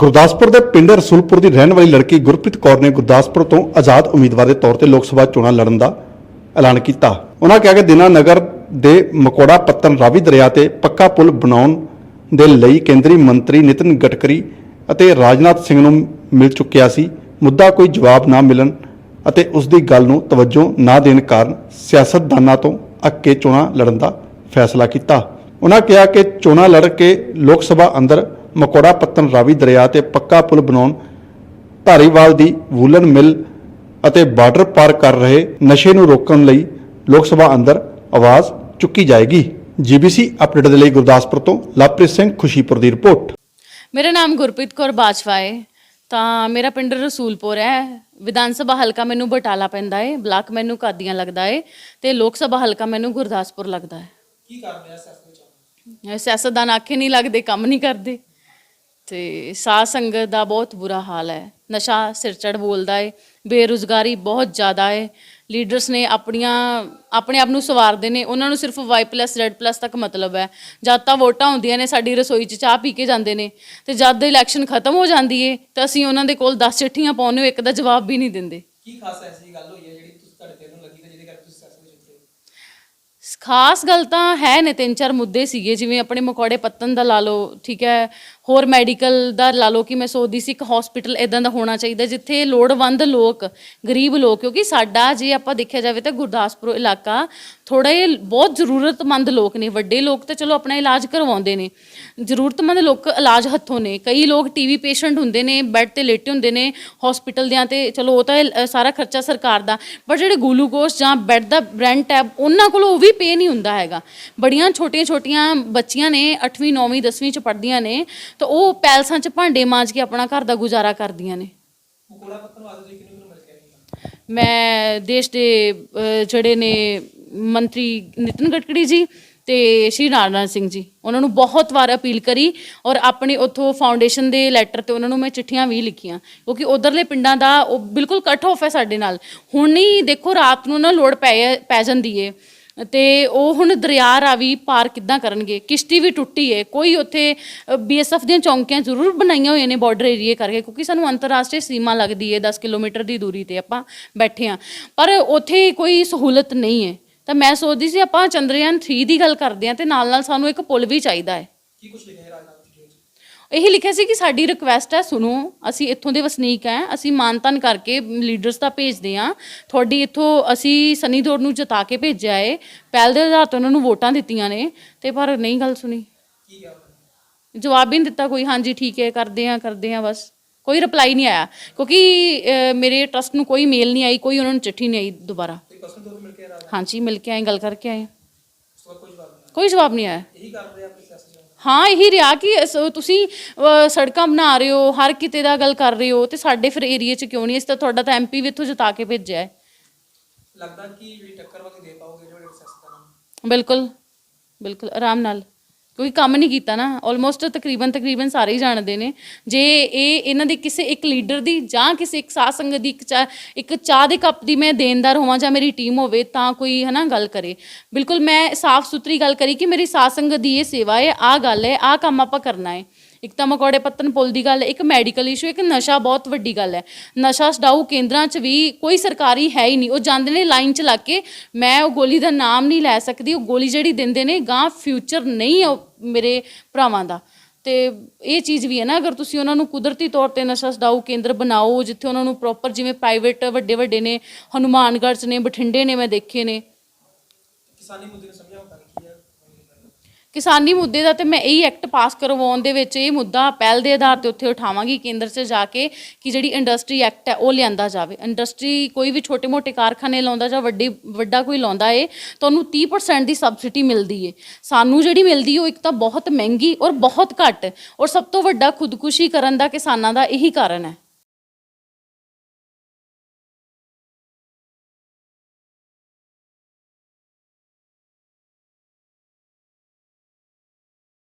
ਗੁਰਦਾਸਪੁਰ ਦੇ ਪਿੰਡ ਰਸੂਲਪੁਰ ਦੀ ਰਹਿਣ ਵਾਲੀ ਲੜਕੀ ਗੁਰਪ੍ਰੀਤ ਕੌਰ ਨੇ ਗੁਰਦਾਸਪੁਰ ਤੋਂ ਆਜ਼ਾਦ ਉਮੀਦਵਾਰ ਦੇ ਤੌਰ ਤੇ ਲੋਕ ਸਭਾ ਚੋਣਾਂ ਲੜਨ ਦਾ ਐਲਾਨ ਕੀਤਾ। ਉਹਨਾਂ ਕਿਹਾ ਕਿ ਦਿਨਾ ਨਗਰ ਦੇ ਮਕੋੜਾ ਪੱਤਨ ਰਾਵੀ ਦਰਿਆ ਤੇ ਪੱਕਾ ਪੁਲ ਬਣਾਉਣ ਦੇ ਲਈ ਕੇਂਦਰੀ ਮੰਤਰੀ ਨਿਤਿਨ ਗਡਕਰੀ ਅਤੇ ਰਾਜਨਾਥ ਸਿੰਘ ਨੂੰ ਮਿਲ ਚੁੱਕਿਆ ਸੀ। ਮੁੱਦਾ ਕੋਈ ਜਵਾਬ ਨਾ ਮਿਲਣ ਅਤੇ ਉਸ ਦੀ ਗੱਲ ਨੂੰ ਤਵੱਜੋ ਨਾ ਦੇਣ ਕਾਰਨ ਸਿਆਸਤਦਾਨਾਂ ਤੋਂ ਅੱਕ ਕੇ ਚੋਣਾਂ ਲੜਨ ਦਾ ਫੈਸਲਾ ਕੀਤਾ। ਉਹਨਾਂ ਕਿਹਾ ਕਿ ਚੋਣਾਂ ਲੜ ਕੇ ਲੋਕ ਸਭਾ ਅੰਦਰ ਮਕੋੜਾ ਪੱਤਨ ਰਾਵੀ ਦਰਿਆ ਤੇ ਪੱਕਾ ਪੁਲ ਬਣਾਉਣ ਧਾਰੀਵਾਲ ਦੀ ਵੂਲਨ ਮਿਲ ਅਤੇ ਬਾਰਡਰ ਪਾਰ ਕਰ ਰਹੇ ਨਸ਼ੇ ਨੂੰ ਰੋਕਣ ਲਈ ਲੋਕ ਸਭਾ ਅੰਦਰ ਆਵਾਜ਼ ਚੁੱਕੀ ਜਾਏਗੀ। ਜੀਬੀਸੀ ਅਪਡੇਟ ਦੇ ਲਈ ਗੁਰਦਾਸਪੁਰ ਤੋਂ ਲਵਪ੍ਰੀਤ ਸਿੰਘ ਖੁਸ਼ੀਪੁਰ ਦੀ ਰਿਪੋਰਟ। ਮੇਰਾ ਨਾਮ ਗੁਰਪ੍ਰੀਤ ਕੌਰ ਬਾਜਵਾ ਹੈ ਤਾਂ ਮੇਰਾ ਪਿੰਡ ਰਸੂਲਪੁਰ ਹੈ। ਵਿਧਾਨ ਸਭਾ ਹਲਕਾ ਮੈਨੂੰ ਬਟਾਲਾ ਪੈਂਦਾ ਹੈ ਬਲਾਕ ਮੈਨੂੰ ਕਾਦੀਆਂ ਲੱਗਦਾ ਹੈ ਤੇ ਲੋਕ ਸਭਾ ਹਲਕਾ ਮੈਨੂੰ ਗੁਰਦਾਸਪੁਰ ਲੱਗਦਾ ਹੈ ਕੀ ਕਰਦੇ ਆ ਸਿਆਸਤ ਵਿੱਚ? ਸਿਆਸਤਦਾਨ ਆਖੇ ਨਹੀਂ ਲੱਗਦੇ ਕੰਮ ਨਹੀਂ ਕਰਦੇ। ਤੇ ਸਾਧ ਸੰਗਤ ਦਾ ਬਹੁਤ ਬੁਰਾ ਹਾਲ ਹੈ। ਨਸ਼ਾ ਸਿਰ ਚੜ ਬੋਲਦਾ ਹੈ ਬੇਰੁਜ਼ਗਾਰੀ ਬਹੁਤ ਜ਼ਿਆਦਾ ਹੈ ਲੀਡਰਸ ਨੇ ਆਪਣੀਆਂ ਆਪਣੇ ਆਪ ਨੂੰ ਸਵਾਰਦੇ ਨੇ ਉਹਨਾਂ ਨੂੰ ਸਿਰਫ Y+ Z+ ਤੱਕ ਮਤਲਬ ਹੈ। ਜਦ ਤਾਂ ਵੋਟਾਂ ਹੁੰਦੀਆਂ ਨੇ ਸਾਡੀ ਰਸੋਈ 'ਚ ਚਾਹ ਪੀ ਕੇ ਜਾਂਦੇ ਨੇ। ਤੇ ਜਦ ਇਲੈਕਸ਼ਨ ਖਤਮ ਹੋ ਜਾਂਦੀ ਏ ਤਾਂ ਅਸੀਂ ਉਹਨਾਂ ਦੇ ਕੋਲ 10 ਚਿੱਠੀਆਂ ਪਾਉਂਦੇ ਹੋ ਇੱਕ ਦਾ ਜਵਾਬ ਵੀ ਨਹੀਂ ਦਿੰਦੇ। ਕੀ ਖਾਸ ਐਸੀ ਗੱਲ ਹੋਈ ਹੈ ਜਿਹੜੀ ਤੁਸੀਂ ਤੁਹਾਡੇ ਦਿਲ ਨੂੰ ਲੱਗੀ ਤੇ ਜਿਹਦੇ ਕਰਕੇ ਤੁਸੀਂ ਸਿਆਸਤ ਵਿੱਚ ਉਤਰੇ ਖਾਸ ਗੱਲ ਤਾਂ ਹੈ ਨੇ ਤਿੰਨ ਚਾਰ ਮੁੱਦੇ ਸੀਗੇ ਜਿਵੇਂ ਆਪਣੇ ਮਕੌੜੇ ਪੱਤਨ ਦਾ ਲਾ ਲਓ ਠੀਕ ਹੈ। ਹੋਰ ਮੈਡੀਕਲ ਦਾ ਲਾ ਲਓ ਕਿ ਮੈਂ ਸੋਚਦੀ ਸੀ ਇੱਕ ਹਸਪੀਟਲ ਇਦਾਂ ਦਾ ਹੋਣਾ ਚਾਹੀਦਾ, ਜਿੱਥੇ ਲੋੜਵੰਦ ਲੋਕ, ਗਰੀਬ ਲੋਕ, ਕਿਉਂਕਿ ਸਾਡਾ ਜੇ ਆਪਾਂ ਦੇਖਿਆ ਜਾਵੇ ਤਾਂ ਗੁਰਦਾਸਪੁਰ ਇਲਾਕਾ ਥੋੜਾ ਜਿਹਾ ਬਹੁਤ ਜ਼ਰੂਰਤਮੰਦ ਲੋਕ ਨੇ, ਵੱਡੇ ਲੋਕ ਤਾਂ ਚਲੋ ਆਪਣਾ ਇਲਾਜ ਕਰਵਾਉਂਦੇ ਨੇ। ਜ਼ਰੂਰਤਮੰਦ ਲੋਕ ਇਲਾਜ ਹੱਥੋਂ ਨੇ, ਕਈ ਲੋਕ ਟੀਵੀ ਪੇਸ਼ੈਂਟ ਹੁੰਦੇ ਨੇ ਬੈੱਡ ਤੇ ਲੇਟੇ ਹੁੰਦੇ ਨੇ ਹਸਪੀਟਲ ਦਿਆਂ ਤੇ ਚਲੋ ਉਹ ਤਾਂ ਸਾਰਾ ਖਰਚਾ ਸਰਕਾਰ ਦਾ, ਪਰ ਜਿਹੜੇ ਗਲੂਕੋਸ ਜਾਂ ਬੈੱਡ ਦਾ ਰੈਂਟ ਹੈ, ਉਹਨਾਂ ਕੋਲ ਉਹ ਵੀ ਪੇ ਨਹੀਂ ਹੁੰਦਾ ਹੈਗਾ। ਬੜੀਆਂ ਛੋਟੀਆਂ ਛੋਟੀਆਂ ਬੱਚੀਆਂ ਨੇ 8ਵੀਂ 9ਵੀਂ 10ਵੀਂ ਚ ਪੜ੍ਹਦੀਆਂ ਨੇ ਤਾਂ ਉਹ ਪੈਲਸਾਂ ਚ ਭਾਂਡੇ ਮਾਂਜ ਕੇ ਆਪਣਾ ਘਰ ਦਾ ਗੁਜ਼ਾਰਾ ਕਰਦੀਆਂ ਨੇ। ਮੈਂ ਦੇਸ਼ ਦੇ ਜਿਹੜੇ ਨੇ ਮੰਤਰੀ ਨਿਤਿਨ ਗਡਕਰੀ ਜੀ ਤੇ ਸ਼੍ਰੀ ਰਾਜਨਾਥ ਸਿੰਘ ਜੀ, ਉਹਨਾਂ ਨੂੰ ਬਹੁਤ ਵਾਰ ਅਪੀਲ ਕਰੀ ਔਰ ਆਪਣੇ ਉਥੋਂ ਫਾਊਂਡੇਸ਼ਨ ਦੇ ਲੈਟਰ ਤੇ ਉਹਨਾਂ ਨੂੰ ਮੈਂ ਚਿੱਠੀਆਂ ਵੀ ਲਿਖੀਆਂ, ਕਿਉਂਕਿ ਉਧਰਲੇ ਪਿੰਡਾਂ ਦਾ ਉਹ ਬਿਲਕੁਲ ਕੱਟ ਆਫ ਹੈ ਸਾਡੇ ਨਾਲ। ਹੁਣ ਨਹੀਂ ਦੇਖੋ, ਰਾਤ ਨੂੰ ਨਾ ਲੋੜ ਪੈ ਪੈ ਜਾਂਦੀ ਏ। ਤੇ ਉਹ ਹੁਣ ਦਰਿਆ ਰਾਵੀ ਪਾਰ ਕਿੱਦਾਂ ਕਰਨਗੇ? ਕਿਸ਼ਤੀ ਵੀ ਟੁੱਟੀ ਹੈ ਕੋਈ ਉੱਥੇ ਬੀਐਸਐਫ ਦੀਆਂ ਚੌਂਕੀਆਂ ਜ਼ਰੂਰ ਬਣਾਈਆਂ ਹੋਈਆਂ ਨੇ ਬਾਰਡਰ ਏਰੀਏ ਕਰਕੇ, ਕਿਉਂਕਿ ਸਾਨੂੰ ਅੰਤਰਰਾਸ਼ਟਰੀ ਸੀਮਾ ਲੱਗਦੀ ਹੈ 10 ਕਿਲੋਮੀਟਰ ਦੀ ਦੂਰੀ ਤੇ ਆਪਾਂ ਬੈਠੇ ਆ। ਪਰ ਉੱਥੇ ਕੋਈ ਸਹੂਲਤ ਨਹੀਂ ਹੈ ਤਾਂ ਮੈਂ ਸੋਚਦੀ ਸੀ ਆਪਾਂ ਚੰਦਰਯਾਨ 3 ਦੀ ਗੱਲ ਕਰਦੇ ਆ ਤੇ ਨਾਲ ਨਾਲ ਸਾਨੂੰ ਇੱਕ ਪੁਲ ਵੀ ਚਾਹੀਦਾ ਹੈ ਕੀ ਕੁਝ ਲਿਖਿਆ ਹੈ ਰਾਜਨਾਥ ਇਹੀ ਲਿਖਿਆ ਸੀ ਕਿ ਸਾਡੀ ਰਿਕੁਐਸਟ ਹੈ ਸੁਣੋ ਅਸੀਂ ਇੱਥੋਂ ਦੇ ਵਸਨੀਕ ਹੈ ਅਸੀਂ ਮਾਨਤਨ ਕਰਕੇ ਲੀਡਰਸ ਦਾ ਭੇਜਦੇ ਆ ਤੁਹਾਡੀ ਇੱਥੋਂ ਅਸੀਂ ਸਨੀ ਦੌੜ ਨੂੰ ਜਿਤਾ ਕੇ ਭੇਜਿਆ ਏ। ਪਹਿਲ ਦੇ ਆਧਾਰ ਤੇ ਉਹਨਾਂ ਨੂੰ ਵੋਟਾਂ ਦਿੱਤੀਆਂ ਨੇ। ਤੇ ਪਰ ਨਹੀਂ ਗੱਲ ਸੁਣੀ। ਕੀ? ਜਵਾਬ ਹੀ ਨਹੀਂ ਦਿੱਤਾ ਕੋਈ ਹਾਂਜੀ ਠੀਕ ਹੈ ਕਰਦੇ ਆ ਕਰਦੇ ਆ ਬਸ। ਕੋਈ ਰਿਪਲਾਈ ਨਹੀਂ ਆਇਆ। ਕਿਉਂਕਿ ਅਹ, ਮੇਰੇ ਟਰਸਟ ਨੂੰ ਕੋਈ ਮੇਲ ਨਹੀਂ ਆਈ ਕੋਈ ਉਹਨਾਂ ਨੂੰ ਚਿੱਠੀ ਨਹੀਂ ਆਈ ਦੁਬਾਰਾ। ਤੇ ਮਿਲ ਕੇ ਹਾਂਜੀ ਮਿਲ ਕੇ ਆਏ ਗੱਲ ਕਰਕੇ ਆਏ ਉਸ ਤੋਂ ਬਾਅਦ ਕੋਈ ਜਵਾਬ ਨਹੀਂ ਕੋਈ ਜਵਾਬ ਨਹੀਂ ਆਇਆ ਇਹੀ ਆ ਹਾਂ ਇਹੀ ਰਿਹਾ ਕਿ ਅਸ- ਤੁਸੀਂ ਅ, ਸੜਕਾਂ ਬਣਾ ਰਹੇ ਹੋ ਹਰ ਕਿਤੇ ਦਾ ਗੱਲ ਕਰ ਰਹੇ ਹੋ ਤੇ ਸਾਡੇ ਫਿਰ ਏਰੀਆ 'ਚ ਕਿਉਂ ਨਹੀਂ? ਇਸ ਤਾਂ ਤੁਹਾਡਾ ਤਾਂ ਐਮਪੀ ਵੀ ਇੱਥੋਂ ਜਿਤਾ ਕੇ ਭੇਜਿਆ ਹੈ। ਲੱਗਦਾ ਕਿ ਵੀ ਟੱਕਰ ਵਕਤ ਦੇ ਪਾਓਗੇ ਜਿਹੜੇ ਸਿਆਸਤਦਾਨਾਂ ਨੂੰ? ਬਿਲਕੁਲ ਬਿਲਕੁਲ ਆਰਾਮ ਨਾਲ। ਕੋਈ ਕੰਮ ਨਹੀਂ ਕੀਤਾ ਨਾ ਆਲਮੋਸਟ ਤਕਰੀਬਨ ਤਕਰੀਬਨ ਸਾਰੇ ਹੀ ਜਾਣਦੇ ਨੇ। ਜੇ ਇਹ ਇਹਨਾਂ ਦੇ ਕਿਸੇ ਇੱਕ ਲੀਡਰ ਦੀ ਜਾਂ ਕਿਸੇ ਇੱਕ ਸਾਧ ਸੰਗਤ ਦੀ ਇੱਕ ਚਾਹ ਇੱਕ ਚਾਹ ਦੇ ਕੱਪ ਦੀ ਮੈਂ ਦੇਣਦਾਰ ਹੋਵਾਂ ਜਾਂ ਮੇਰੀ ਟੀਮ ਹੋਵੇ ਤਾਂ ਕੋਈ ਹਨਾ ਗੱਲ ਕਰੇ। ਬਿਲਕੁਲ ਮੈਂ ਸਾਫ਼ ਸੁਥਰੀ ਗੱਲ ਕਰੀ ਕਿ ਮੇਰੀ ਸਾਧ ਸੰਗਤ ਦੀ ਇਹ ਸੇਵਾ ਹੈ, ਆਹ ਗੱਲ ਹੈ, ਆਹ ਕੰਮ ਆਪਾਂ ਕਰਨਾ ਹੈ। ਇੱਕ ਤਾਂ ਮਕੌੜੇ ਪੱਤਨ ਪੁੱਲ ਦੀ ਗੱਲ ਹੈ ਇੱਕ ਮੈਡੀਕਲ ਇਸ਼ੂ ਇੱਕ ਨਸ਼ਾ ਬਹੁਤ ਵੱਡੀ ਗੱਲ ਹੈ। ਨਸ਼ਾ ਛਡਾਊ ਕੇਂਦਰਾਂ 'ਚ ਵੀ ਕੋਈ ਸਰਕਾਰੀ ਹੈ ਹੀ ਨਹੀਂ। ਉਹ ਜਾਂਦੇ ਨੇ ਲਾਈਨ 'ਚ ਲੱਗ ਕੇ ਮੈਂ ਉਹ ਗੋਲੀ ਦਾ ਨਾਮ ਨਹੀਂ ਲੈ ਸਕਦੀ, ਉਹ ਗੋਲੀ ਜਿਹੜੀ ਦਿੰਦੇ ਨੇ ਗਾਂ ਫਿਊਚਰ ਨਹੀਂ ਹੈ ਉਹ ਮੇਰੇ ਭਰਾਵਾਂ ਦਾ। ਤੇ ਇਹ ਚੀਜ਼ ਵੀ ਹੈ ਨਾ, ਅਗਰ ਤੁਸੀਂ ਉਹਨਾਂ ਨੂੰ ਕੁਦਰਤੀ ਤੌਰ ਤੇ ਨਸ਼ਾ ਛਡਾਊ ਕੇਂਦਰ ਬਣਾਓ, ਜਿੱਥੇ ਉਹਨਾਂ ਨੂੰ ਪ੍ਰੋਪਰ ਜਿਵੇਂ ਪ੍ਰਾਈਵੇਟ ਵੱਡੇ ਵੱਡੇ ਨੇ, ਹਨੂਮਾਨਗੜ੍ਹ 'ਚ ਨੇ, ਬਠਿੰਡੇ ਨੇ ਮੈਂ ਦੇਖੇ ਨੇ। ਕਿਸਾਨੀ ਮੁੱਦੇ ਨੂੰ ਸਮਝਿਆ ਕਿਸਾਨੀ ਮੁੱਦੇ ਦਾ ਤੇ ਮੈਂ ਇਹੀ ਐਕਟ ਪਾਸ ਕਰਵਾਉਣ ਦੇ ਵਿੱਚ ਇਹ ਮੁੱਦਾ ਪਹਿਲ ਦੇ ਆਧਾਰ ਤੇ ਉੱਥੇ ਉਠਾਵਾਂਗੀ, ਕੇਂਦਰ 'ਚ ਜਾ ਕੇ ਕਿ ਜਿਹੜੀ ਇੰਡਸਟਰੀ ਐਕਟ ਹੈ ਉਹ ਲਿਆਂਦਾ ਜਾਵੇ। ਇੰਡਸਟਰੀ ਕੋਈ ਵੀ ਛੋਟੇ-ਮੋਟੇ ਕਾਰਖਾਨੇ ਲਾਉਂਦਾ ਜਾਂ ਵੱਡੀ, ਵੱਡਾ ਕੋਈ ਲਾਉਂਦਾ ਏ, ਤਾਂ ਉਹਨੂੰ 30% ਦੀ ਸਬਸਿਡੀ ਮਿਲਦੀ ਏ। ਸਾਨੂੰ ਜਿਹੜੀ ਮਿਲਦੀ ਉਹ ਇੱਕ ਤਾਂ ਬਹੁਤ ਮਹਿੰਗੀ ਔਰ ਬਹੁਤ ਘੱਟ ਔਰ ਸਭ ਤੋਂ ਵੱਡਾ ਖੁਦਕੁਸ਼ੀ ਕਰਨ ਦਾ ਕਿਸਾਨਾਂ ਦਾ ਇਹੀ ਕਾਰਨ ਹੈ।